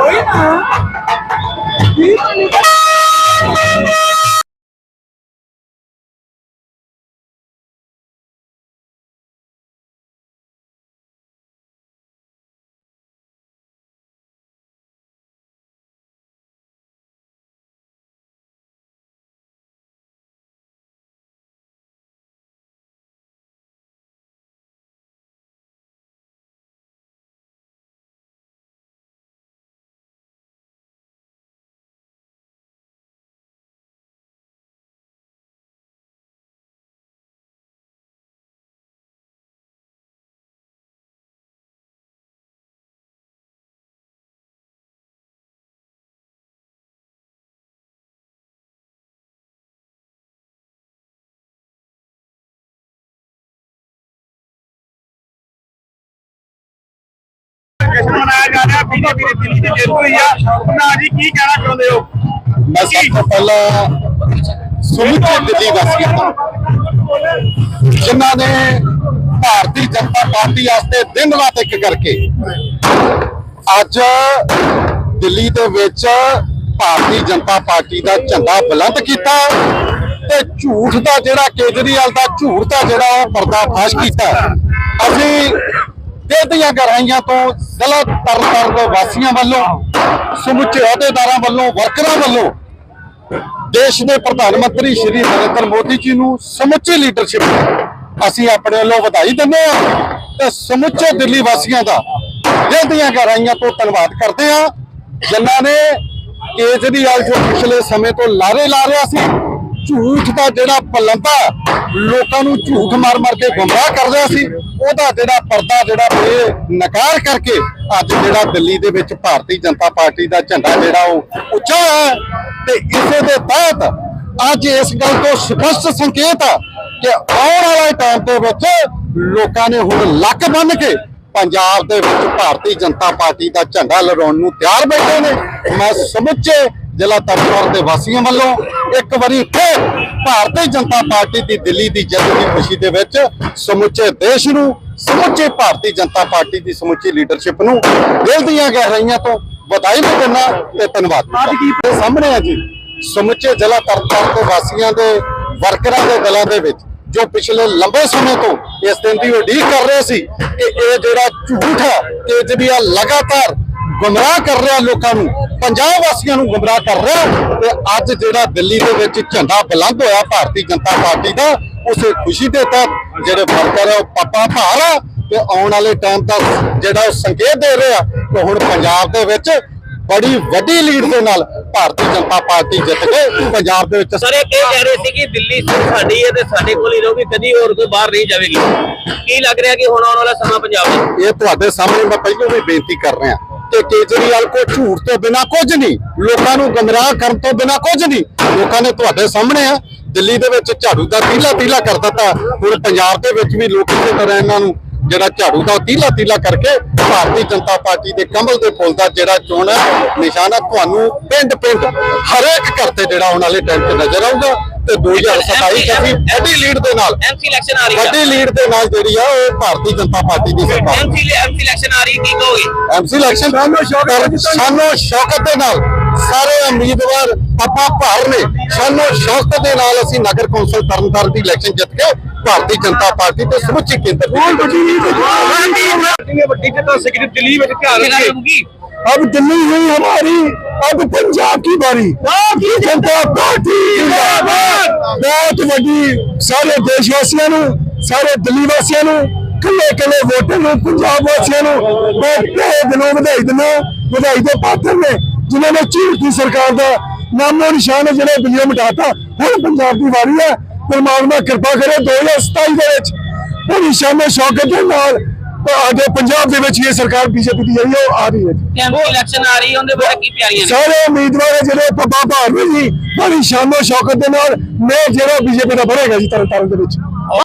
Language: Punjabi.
Oi, mãe. ਜਸ਼ਨ ਮਨਾਇਆ ਜਾ ਰਿਹਾ ਬੀਜੇਪੀ ਦੀ ਦਿੱਲੀ ਦੀ ਜਿੱਤ ਹੋਈ ਆ। ਉਹਨਾਂ ਜੀ ਕੀ ਕਹਿਣਾ ਚਾਹੁੰਦੇ ਹੋ? ਮੈਂ ਸਭ ਤੋਂ ਪਹਿਲਾਂ ਸਮੁੱਚੇ ਦਿੱਲੀ ਵਾਸੀਆਂ ਦਾ ਜਿਨ੍ਹਾਂ ਨੇ ਭਾਰਤੀ ਜਨਤਾ ਪਾਰਟੀ ਵਾਸਤੇ ਦਿਨ ਰਾਤ ਇੱਕ ਕਰਕੇ ਅੱਜ ਦਿੱਲੀ ਦੇ ਵਿੱਚ ਭਾਰਤੀ ਜਨਤਾ ਪਾਰਟੀ ਦਾ ਝੰਡਾ ਬੁਲੰਦ ਕੀਤਾ ਤੇ ਝੂਠ ਦਾ ਜਿਹੜਾ ਕੇਜਰੀਵਾਲ ਦਾ ਝੂਠ ਦਾ ਜਿਹੜਾ ਉਹ ਪਰਦਾਫਾਸ਼ ਕੀਤਾ। ਅਸੀਂ ਦਿਲ ਦੀਆਂ ਗਹਿਰਾਈਆਂ ਤੋਂ, ਜ਼ਿਲ੍ਹਾ ਤਰਨਤਾਰਨ ਦੇ ਵਾਸੀਆਂ ਵੱਲੋਂ, ਸਮੁੱਚੇ ਅਹੁਦੇਦਾਰਾਂ ਵੱਲੋਂ, ਵਰਕਰਾਂ ਵੱਲੋਂ ਦੇਸ਼ ਦੇ ਪ੍ਰਧਾਨ ਮੰਤਰੀ ਸ਼੍ਰੀ ਨਰਿੰਦਰ ਮੋਦੀ ਜੀ ਨੂੰ ਸਮੁੱਚੀ ਲੀਡਰਸ਼ਿਪ ਅਸੀਂ ਆਪਣੇ ਵੱਲੋਂ ਵਧਾਈ ਦਿੰਦੇ ਹਾਂ ਤੇ ਸਮੁੱਚੇ ਦਿੱਲੀ ਵਾਸੀਆਂ ਦਾ ਦਿਲ ਦੀਆਂ ਗਹਿਰਾਈਆਂ ਤੋਂ ਧੰਨਵਾਦ ਕਰਦੇ ਹਾਂ। ਜਿਨ੍ਹਾਂ ਨੇ ਕੇਜਰੀਵਾਲ ਜੋ ਪਿਛਲੇ ਸਮੇਂ ਤੋਂ ਲਾਰੇ ਲਾ ਰਿਹਾ ਸੀ, ਝੂਠ ਦਾ ਜਿਹੜਾ ਪਲੰਦਾ ਲੋਕਾਂ ਨੂੰ ਝੂਠ ਮਾਰ-ਮਾਰ ਕੇ ਗੁੰਮਰਾਹ ਕਰ ਰਿਹਾ ਸੀ। ਉਹਦਾ ਜਿਹੜਾ ਪਰਦਾ ਜਿਹੜਾ ਬੇ ਨਕਾਰ ਕਰਕੇ ਅੱਜ ਜਿਹੜਾ ਦਿੱਲੀ ਦੇ ਵਿੱਚ ਭਾਰਤੀ ਜਨਤਾ ਪਾਰਟੀ ਦਾ ਝੰਡਾ ਜਿਹੜਾ ਉਹ ਉੱਚਾ ਹੈ ਤੇ ਇਸੇ ਦੇ ਤਹਿਤ ਅੱਜ ਇਸ ਗੱਲ ਤੋਂ ਸਪਸ਼ਟ ਸੰਕੇਤ ਆ ਕਿ ਆਉਣ ਵਾਲੇ ਟਾਈਮ ਦੇ ਵਿੱਚ ਲੋਕਾਂ ਨੇ ਹੁਣ ਲੱਕ ਬੰਨ ਕੇ ਪੰਜਾਬ ਦੇ ਵਿੱਚ ਭਾਰਤੀ ਜਨਤਾ ਪਾਰਟੀ ਦਾ ਝੰਡਾ ਲਹਿਰਾਉਣ ਨੂੰ ਤਿਆਰ ਬੈਠੇ ਨੇ। ਮੈਂ ਸਮੁੱਚੇ ਜ਼ਿਲ੍ਹਾ ਤਰਨਤਾਰਨ ਦੇ ਵਾਸੀਆਂ ਵੱਲੋਂ ਇੱਕ ਵਾਰੀ ਫਿਰ ਭਾਰਤੀ ਜਨਤਾ ਪਾਰਟੀ ਦੀ ਦਿੱਲੀ ਦੀ ਜਿੱਤ ਦੀ ਖੁਸ਼ੀ ਦੇ ਵਿੱਚ ਸਮੁੱਚੇ ਦੇਸ਼ ਨੂੰ ਸਮੁੱਚੇ ਭਾਰਤੀ ਜਨਤਾ ਪਾਰਟੀ ਦੀ ਸਮੁੱਚੀ ਲੀਡਰਸ਼ਿਪ ਨੂੰ ਦਿਲ ਦੀਆਂ ਗਹਿਰਾਈਆਂ ਤੋਂ ਵਧਾਈ ਵੀ ਦਿੰਦਾ ਤੇ ਧੰਨਵਾਦ ਅੱਜ ਕੀ ਸਾਹਮਣੇ ਆ ਜੀ ਸਮੁੱਚੇ ਜ਼ਿਲ੍ਹਾ ਤਰਨਤਾਰਨ ਦੇ ਵਾਸੀਆਂ ਦੇ ਵਰਕਰਾਂ ਦੇ ਦਿਲਾਂ ਦੇ ਵਿੱਚ ਜੋ ਪਿਛਲੇ ਲੰਬੇ ਸਮੇਂ ਤੋਂ ਇਸ ਦਿਨ ਦੀ ਉਡੀਕ ਕਰ ਰਹੇ ਸੀ ਕਿ ਇਹ ਜਿਹੜਾ ਝੂਠ ਹੈ ਕੇਜਰੀਵਾਲ ਲਗਾਤਾਰ ਗੁੰਮਰਾਹ ਕਰ ਰਿਹਾ ਲੋਕਾਂ ਨੂੰ ਪੰਜਾਬ ਵਾਸੀਆਂ ਨੂੰ ਗੁੰਮਰਾਹ ਕਰ ਰਿਹਾ ਤੇ ਅੱਜ ਜਿਹੜਾ ਦਿੱਲੀ ਦੇ ਵਿੱਚ ਝੰਡਾ ਬੁਲੰਦ ਹੋਇਆ ਭਾਰਤੀ ਜਨਤਾ ਪਾਰਟੀ ਦਾ ਉਸੇ ਖੁਸ਼ੀ ਦੇ ਤਹਿਤ ਜਿਹੜੇ ਵਰਕਰ ਆ ਉਹ ਪੱਪਾ ਭਾਰ ਆ ਤੇ ਆਉਣ ਵਾਲੇ ਟਾਈਮ ਦਾ ਜਿਹੜਾ ਉਹ ਸੰਕੇਤ ਦੇ ਰਿਹਾ ਕਿ ਹੁਣ ਪੰਜਾਬ ਦੇ ਵਿੱਚ ਬੜੀ ਵੱਡੀ ਲੀਡ ਦੇ ਨਾਲ ਭਾਰਤੀ ਜਨਤਾ ਪਾਰਟੀ ਜਿੱਤ ਕੇ ਪੰਜਾਬ ਦੇ ਵਿੱਚ ਸਰ ਇਹ ਕਹਿ ਰਹੇ ਸੀ ਕਿ ਦਿੱਲੀ ਸਾਡੀ ਹੈ ਤੇ ਸਾਡੇ ਕੋਲ ਹੀ ਰਹੂਗੀ ਕਦੀ ਹੋਰ ਕੋਈ ਬਾਹਰ ਨਹੀਂ ਜਾਵੇਗੀ। ਕੀ ਲੱਗ ਰਿਹਾ ਕਿ ਹੁਣ ਆਉਣ ਵਾਲਾ ਸਮਾਂ ਪੰਜਾਬ ਦਾ? ਇਹ ਤੁਹਾਡੇ ਸਾਹਮਣੇ ਮੈਂ ਪਹਿਲਾਂ ਵੀ ਬੇਨਤੀ ਕਰ ਰਿਹਾ। ਕਿ ਕੇਜਰੀਵਾਲ ਕੋ ਝੂਠ ਤੋਂ ਬਿਨਾ ਕੁਝ ਨਹੀਂ, ਲੋਕਾਂ ਨੂੰ ਗਮਰਾਹ ਕਰਨ ਤੋਂ ਬਿਨਾ ਕੁਝ ਨਹੀਂ। ਲੋਕਾਂ ਨੇ ਤੁਹਾਡੇ ਸਾਹਮਣੇ ਆ, ਦਿੱਲੀ ਦੇ ਵਿੱਚ ਝਾੜੂ ਦਾ ਤੀਲਾ ਤੀਲਾ ਕਰ ਦਿੱਤਾ। ਹੁਣ ਪੰਜਾਬ ਦੇ ਵਿੱਚ ਵੀ ਲੋਕ ਇਸੇ ਤਰ੍ਹਾਂ ਇਹਨਾਂ ਨੂੰ ਜਿਹੜਾ ਝਾੜੂ ਦਾ ਤੀਲਾ ਤੀਲਾ ਕਰਕੇ ਭਾਰਤੀ ਜਨਤਾ ਪਾਰਟੀ ਦੇ ਕਮਲ ਦੇ ਫੁੱਲ ਦਾ ਜਿਹੜਾ ਚੋਣ ਹੈ, ਨਿਸ਼ਾਨਾ ਤੁਹਾਨੂੰ ਪਿੰਡ ਪਿੰਡ ਹਰੇਕ ਘਰ ਤੇ ਜਿਹੜਾ ਆਉਣ ਵਾਲੇ ਟਾਈਮ ਤੇ ਨਜ਼ਰ ਆਊਗਾ। ਤੇ 2027 ਚ ਅਸੀਂ ਵੱਡੀ ਲੀਡ ਦੇ ਨਾਲ ਐਮਸੀ ਇਲੈਕਸ਼ਨ ਆ ਰਹੀ ਹੈ ਵੱਡੀ ਲੀਡ ਦੇ ਨਾਲ ਜਿਹੜੀ ਆ ਉਹ ਭਾਰਤੀ ਜਨਤਾ ਪਾਰਟੀ ਦੀ ਸਰਕਾਰ। ਐਮਸੀ ਐਮਸੀ ਇਲੈਕਸ਼ਨ ਆ ਰਹੀ ਹੈ, ਕੀ ਕਹੋਗੇ? ਐਮਸੀ ਇਲੈਕਸ਼ਨ ਸਾਨੂੰ ਸ਼ੌਕਤ ਦੇ ਨਾਲ ਸਾਰੇ ਉਮੀਦਵਾਰ ਪੱਪਾ ਭਾਰ ਨੇ ਸਾਨੂੰ ਸ਼ੌਕਤ ਦੇ ਨਾਲ ਅਸੀਂ ਨਗਰ ਕੌਂਸਲ ਤਰਨਤਾਰਨ ਦੀ ਇਲੈਕਸ਼ਨ ਜਿੱਤ ਕੇ ਭਾਰਤੀ ਜਨਤਾ ਪਾਰਟੀ ਤੇ ਸਮੁੱਚੀ ਕੇਂਦਰ ਦੀ ਵੱਡੀ ਜਿੱਤ ਹੋ ਸਕੀ ਦਿੱਲੀ ਵਿੱਚ ਧਿਆਨ ਕਿਹਨਾਂ ਰੱਖੇ। अब दिल्ली हुई हमारी अब पंजाब की बारी भारतीय जनता पार्टी जिंदाबाद बहुत ਵੱਡੀ ਸਾਰੇ ਦੇਸ਼ ਵਾਸੀਆਂ ਨੂੰ ਸਾਰੇ ਦਿੱਲੀ ਵਾਸੀਆਂ ਨੂੰ ਕੱਲੇ ਕੱਲੇ ਵੋਟਰ ਨੂੰ ਪੰਜਾਬ ਵਾਸੀਆਂ ਨੂੰ ਬਹੁਤ ਤਹਿ ਦਿਲੋਂ ਵਧਾਈ ਦਿੰਦਾ ਵਧਾਈ ਦੇ ਪਾਤਰ ਨੇ ਜਿਨ੍ਹਾਂ ਨੇ ਝੂਠੀ ਸਰਕਾਰ ਦਾ ਨਾਮੋ ਨਿਸ਼ਾਨ ਜਿਹੜੇ ਬਿੱਲੀਆਂ ਮਿਟਾਤਾ ਹੁਣ ਪੰਜਾਬ ਦੀ ਵਾਰੀ ਹੈ ਪਰਮਾਤਮਾ ਕਿਰਪਾ ਕਰੇ 2027 ਦੇ ਵਿੱਚ ਪੂਰੀ ਸ਼ਾਨ ਸ਼ੌਕਤ ਦੇ ਨਾਲ ਸਾਡੇ ਪੰਜਾਬ ਦੇ ਵਿੱਚ ਇਹ ਸਰਕਾਰ ਬੀਜੇਪੀ ਦੀ ਜਿਹੜੀ ਉਹ ਆ ਰਹੀ ਹੈ ਜੀ। ਐਮਪੀ ਇਲੈਕਸ਼ਨ ਆ ਰਹੀ ਹੈ ਉਹਦੇ ਬਾਰੇ ਕੀ ਤਿਆਰੀਆਂ ਨੇ? ਸਾਰੇ ਉਮੀਦਵਾਰ ਹੈ ਜਿਹੜੇ ਪੱਪਾ ਭਾਰਵੇ ਜੀ ਬੜੀ ਸ਼ਾਨੋ ਸ਼ੌਕਤ ਦੇ ਨਾਲ ਮੈਂ ਜਿਹੜਾ ਬੀਜੇਪੀ ਦਾ ਬਣੇਗਾ ਜੀ ਤਰਨਤਾਰਨ ਦੇ ਵਿੱਚ।